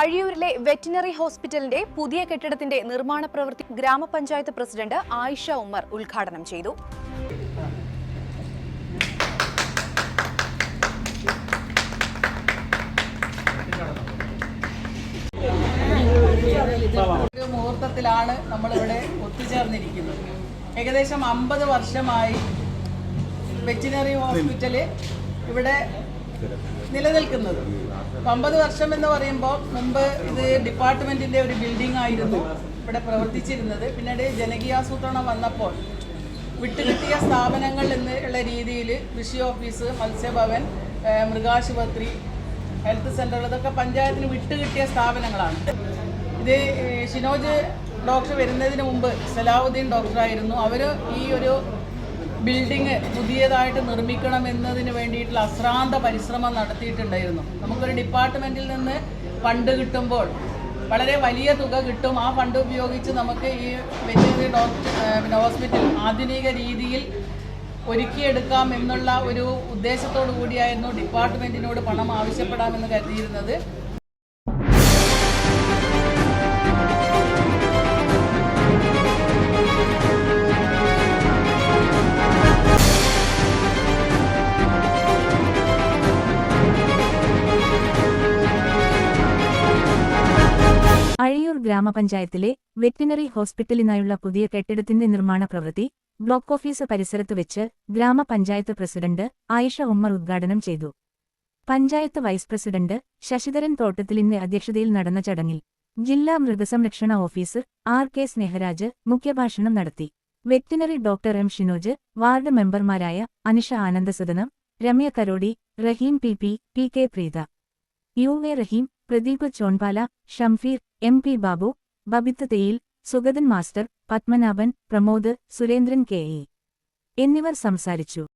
അഴിയൂരിലെ veterinary ഹോസ്പിറ്റലിന്റെ പുതിയ കെട്ടിടത്തിന്റെ നിർമ്മാണ പ്രവൃത്തി ഗ്രാമപഞ്ചായത്ത് പ്രസിഡന്റ് ആയിഷ ഉമ്മർ ഉദ്ഘാടനം ചെയ്തു. മുഹൂർത്തത്തിലാണ് നമ്മളിവിടെ ഒത്തുചേർന്നിരിക്കുന്നത്. ഏകദേശം അമ്പത് വർഷമായി വെറ്റിനറി ഹോസ്പിറ്റൽ ഇവിടെ നിലനിൽക്കുന്നത്. അമ്പത് വർഷം എന്ന് പറയുമ്പോൾ മുമ്പ് ഇത് ഡിപ്പാർട്ട്മെന്റിന്റെ ഒരു ബിൽഡിംഗ് ആയിരുന്നു ഇവിടെ പ്രവർത്തിച്ചിരുന്നത്. പിന്നീട് ജനകീയാസൂത്രണം വന്നപ്പോൾ വിട്ടുകിട്ടിയ സ്ഥാപനങ്ങൾ എന്നുള്ള രീതിയിൽ കൃഷി ഓഫീസ് മത്സ്യഭവൻ മൃഗാശുപത്രി ഹെൽത്ത് സെന്ററുകൾ ഇതൊക്കെ പഞ്ചായത്തിന് വിട്ടുകിട്ടിയ സ്ഥാപനങ്ങളാണ്. ഇത് ഷിനോജ് ഡോക്ടർ വരുന്നതിന് മുമ്പ് സലാഹുദ്ദീൻ ഡോക്ടറായിരുന്നു. അവർ ഈ ഒരു ബിൽഡിങ് പുതിയതായിട്ട് നിർമ്മിക്കണം എന്നതിന് വേണ്ടിയിട്ടുള്ള അശ്രാന്ത പരിശ്രമം നടത്തിയിട്ടുണ്ടായിരുന്നു. നമുക്കൊരു ഡിപ്പാർട്ട്മെന്റിൽ നിന്ന് ഫണ്ട് കിട്ടുമ്പോൾ വളരെ വലിയ തുക കിട്ടും. ആ ഫണ്ട് ഉപയോഗിച്ച് നമുക്ക് ഈ വെറ്റിനറി ഡോക്ടർ ഹോസ്പിറ്റൽ ആധുനിക രീതിയിൽ ഒരുക്കിയെടുക്കാം എന്നുള്ള ഒരു ഉദ്ദേശത്തോടു കൂടിയായിരുന്നു ഡിപ്പാർട്ട്മെന്റിനോട് പണം ആവശ്യപ്പെടാമെന്ന് കരുതിയിരുന്നത്. ഗ്രാമപഞ്ചായത്തിലെ വെറ്റിനറി ഹോസ്പിറ്റലിനായുള്ള പുതിയ കെട്ടിടത്തിന്റെ നിർമ്മാണ പ്രവൃത്തി ബ്ലോക്ക് ഓഫീസ് പരിസരത്ത് വെച്ച് ഗ്രാമപഞ്ചായത്ത് പ്രസിഡന്റ് ആയിഷ ഉമ്മർ ഉദ്ഘാടനം ചെയ്തു. പഞ്ചായത്ത് വൈസ് പ്രസിഡന്റ് ശശിധരൻ തോട്ടത്തിലിന്റെ അധ്യക്ഷതയിൽ നടന്ന ചടങ്ങിൽ ജില്ലാ മൃഗസംരക്ഷണ ഓഫീസർ ആർ കെ സ്നേഹരാജ് മുഖ്യഭാഷണം നടത്തി. Veterinary doctor M Shinoj ward മെമ്പർമാരായ Anisha Anandasadanam Ramya Karodi Rahim P P P K Preetha. U A Rahim Pradeep Chonpala Shamfeer M P Babu Babith Theyil Sugathan master Padmanabhan Pramod Surendran K E. എന്നിവർ സംസാരിച്ചു.